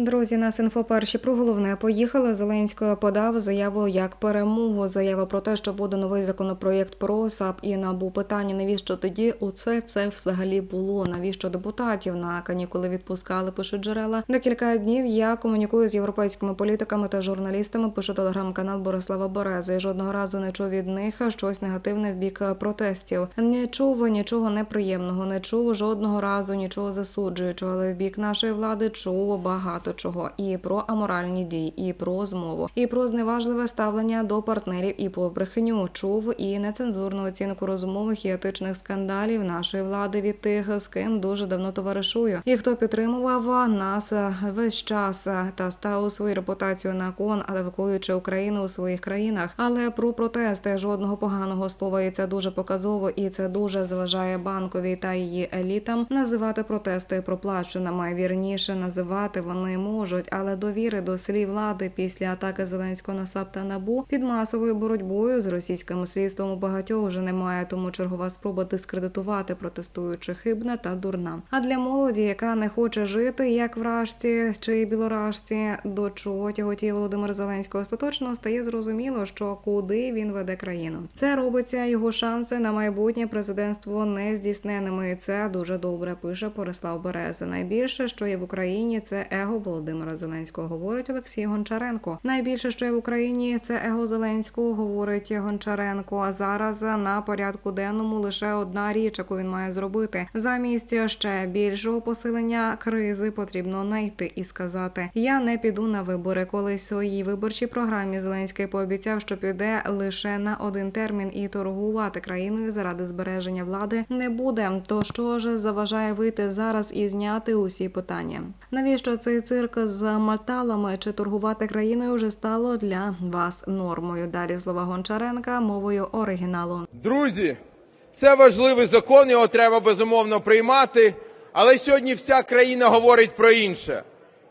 Друзі, нас інфо перші про головне поїхали. Зеленський подав заяву як перемогу. Заява про те, що буде новий законопроєкт про САП і набу питання. Навіщо тоді оце це взагалі було? Навіщо депутатів на канікули відпускали? Пишуть джерела. Декілька днів я комунікую з європейськими політиками та журналістами. Пише телеграм-канал Борислава Берези. Жодного разу не чув від них щось негативне в бік протестів. Не чув нічого неприємного, не чув жодного разу нічого засуджуючого. Але в бік нашої влади чув багато чого і про аморальні дії, і про змову, і про зневажливе ставлення до партнерів, і про брехню чув і нецензурну оцінку розумових і етичних скандалів нашої влади від тих, з ким дуже давно товаришую, і хто підтримував нас весь час та ставив свою репутацію на кон, евакуючи Україну у своїх країнах. Але про протести жодного поганого слова, і це дуже показово, і це дуже заважає банковій та її елітам називати протести проплаченими. Вірніше називати вони можуть, але довіри до слів влади після атаки Зеленського на САП та НАБУ під масовою боротьбою з російським слідством у багатьох вже немає. Тому чергова спроба дискредитувати протестуючих хибна та дурна. А для молоді, яка не хоче жити як вражці чи білоражці, до чого тяготіє Володимир Зеленський, остаточно стає зрозуміло, що куди він веде країну. Це робиться його шанси на майбутнє президентство не здійсненими. Це дуже добре. Пише Борислав Береза. Найбільше, що є в Україні, це его Володимира Зеленського, говорить Олексій Гончаренко. Найбільше, що є в Україні, це его Зеленського, говорить Гончаренко. А зараз на порядку денному лише одна річ, яку він має зробити. Замість ще більшого посилення кризи потрібно знайти і сказати: Я не піду на вибори. Колись в своїй виборчій програмі Зеленський пообіцяв, що піде лише на один термін і торгувати країною заради збереження влади не буде. То що ж заважає вийти зараз і зняти усі питання? Навіщо цей цирк з металами чи торгувати країною вже стало для вас нормою? Далі слова Гончаренка мовою оригіналу. Друзі, це важливий закон, його треба безумовно приймати. Але сьогодні вся країна говорить про інше.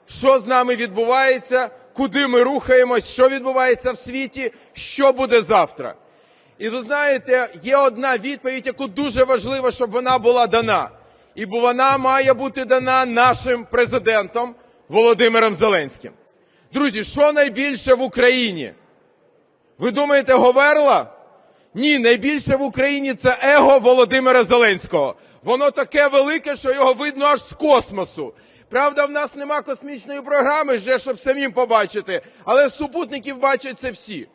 Що з нами відбувається, куди ми рухаємось, що відбувається в світі, що буде завтра. І ви знаєте, є одна відповідь, яку дуже важливо, щоб вона була дана. І вона має бути дана нашим президентом Володимиром Зеленським. Друзі, що найбільше в Україні? Ви думаєте, Говерла? Ні, найбільше в Україні це его Володимира Зеленського. Воно таке велике, що його видно аж з космосу. Правда, в нас нема космічної програми, вже щоб самим побачити, але супутників бачать це всі.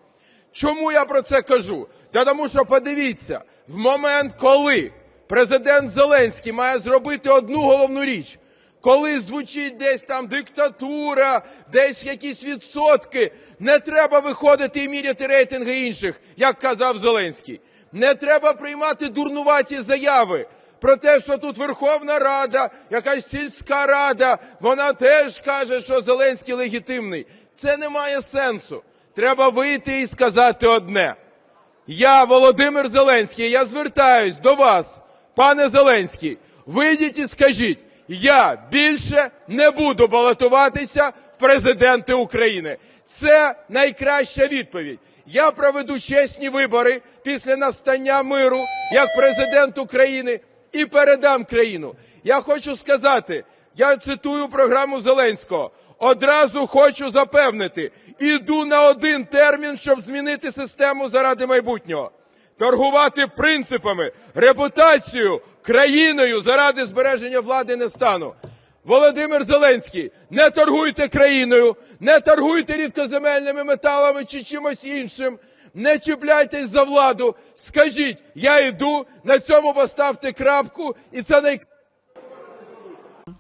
Чому я про це кажу? Та тому що подивіться, в момент, коли президент Зеленський має зробити одну головну річ, коли звучить десь там диктатура, десь якісь відсотки, не треба виходити і міряти рейтинги інших, як казав Зеленський. Не треба приймати дурнуваті заяви про те, що тут Верховна Рада, якась сільська рада, вона теж каже, що Зеленський легітимний. Це не має сенсу. Треба вийти і сказати одне. Я, Володимир Зеленський, я звертаюсь до вас, пане Зеленський, вийдіть і скажіть, я більше не буду балотуватися в президенти України. Це найкраща відповідь. Я проведу чесні вибори після настання миру як президент України і передам країну. Я хочу сказати, я цитую програму Зеленського. Одразу хочу запевнити, іду на один термін, щоб змінити систему заради майбутнього. Торгувати принципами, репутацією, країною заради збереження влади не стану. Володимир Зеленський, не торгуйте країною, не торгуйте рідкоземельними металами чи чимось іншим. Не чіпляйтесь за владу. Скажіть, я йду, на цьому поставте крапку, і це найкраще.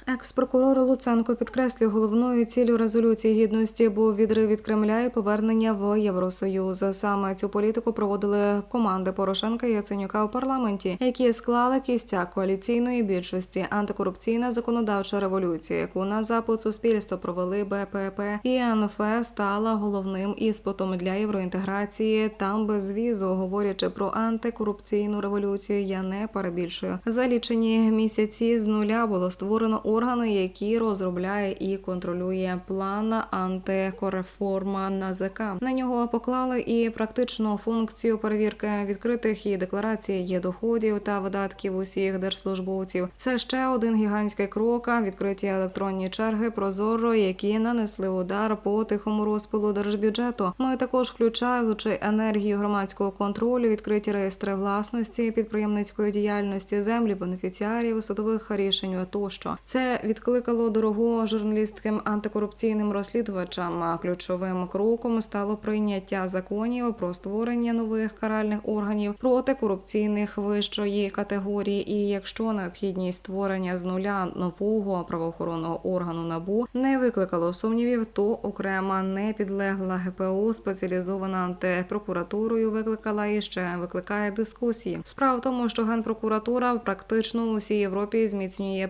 Екс-прокурор Луценко підкреслює головною ціллю резолюції гідності був відрив від Кремля і повернення в Євросоюз. Саме цю політику проводили команди Порошенка і Яценюка у парламенті, які склали кістяк коаліційної більшості антикорупційна законодавча революція, яку на запит суспільства провели БПП і НФ стала головним іспитом для євроінтеграції. Там без візу, говорячи про антикорупційну революцію, я не перебільшую. За лічені місяці з нуля було створено органи, який розробляє і контролює план антикореформа НАЗК. На нього поклали і практичну функцію перевірки відкритих і декларації є доходів та видатків усіх держслужбовців. Це ще один гігантський крок. Відкриті електронні черги прозоро, які нанесли удар по тихому розпилу держбюджету. Ми також включаючи енергію громадського контролю, відкриті реєстри власності, підприємницької діяльності, землі, бенефіціарів, судових рішень тощо. Це відкликало дорого журналістським антикорупційним розслідувачам. Ключовим кроком стало прийняття законів про створення нових каральних органів проти корупційних вищої категорії. І якщо необхідність створення з нуля нового правоохоронного органу набу не викликало сумнівів, то окрема не підлегла ГПУ спеціалізована антипрокуратурою викликала і ще викликає дискусії. Справа в тому, що генпрокуратура практично у всій Європі зміцнює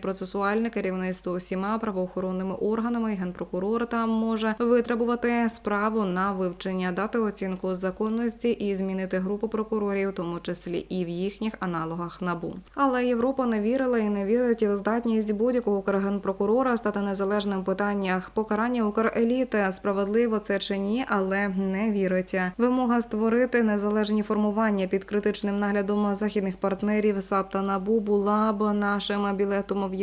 процесуальне керівництво усіма правоохоронними органами. і Генпрокурор там може витребувати справу на вивчення, дати оцінку законності і змінити групу прокурорів, в тому числі і в їхніх аналогах набу. Але Європа не вірила і не вірить в здатність будь-якого укргенпрокурора стати незалежним в питаннях покарання укреліти. Справедливо це чи ні, але не вірить. Вимога створити незалежні формування під критичним наглядом західних партнерів САП та НАБУ була б нашим білетом в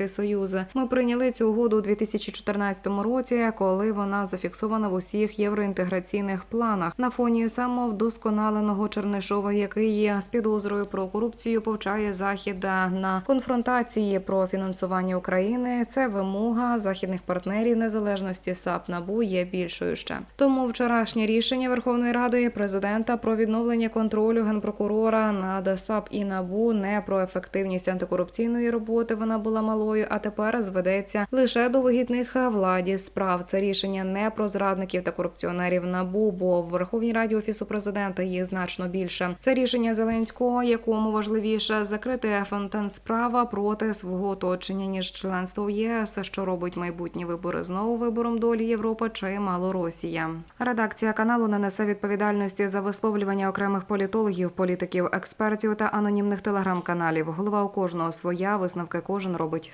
Європейський Союз. Ми прийняли цю угоду у 2014 році, коли вона зафіксована в усіх євроінтеграційних планах на фоні самовдосконаленого Чернишова, який з підозрою про корупцію, повчає захід на конфронтації про фінансування України. Це вимога західних партнерів незалежності САП НАБУ є більшою ще. Тому вчорашнє рішення Верховної Ради президента про відновлення контролю генпрокурора над САП і НАБУ не про ефективність антикорупційної роботи. Вона була малою, а тепер зведеться лише до вигідних владі справ. Це рішення не про зрадників та корупціонерів НАБУ, бо в Верховній Раді офісу президента їх значно більше. Це рішення Зеленського, якому важливіше закрити фонтан справа проти свого оточення ніж членство в ЄС, що робить майбутні вибори знову вибором долі Європи чи Малоросія. Редакція каналу не несе відповідальності за висловлювання окремих політологів, політиків, експертів та анонімних телеграм-каналів. Голова у кожного своя висновки кожен робить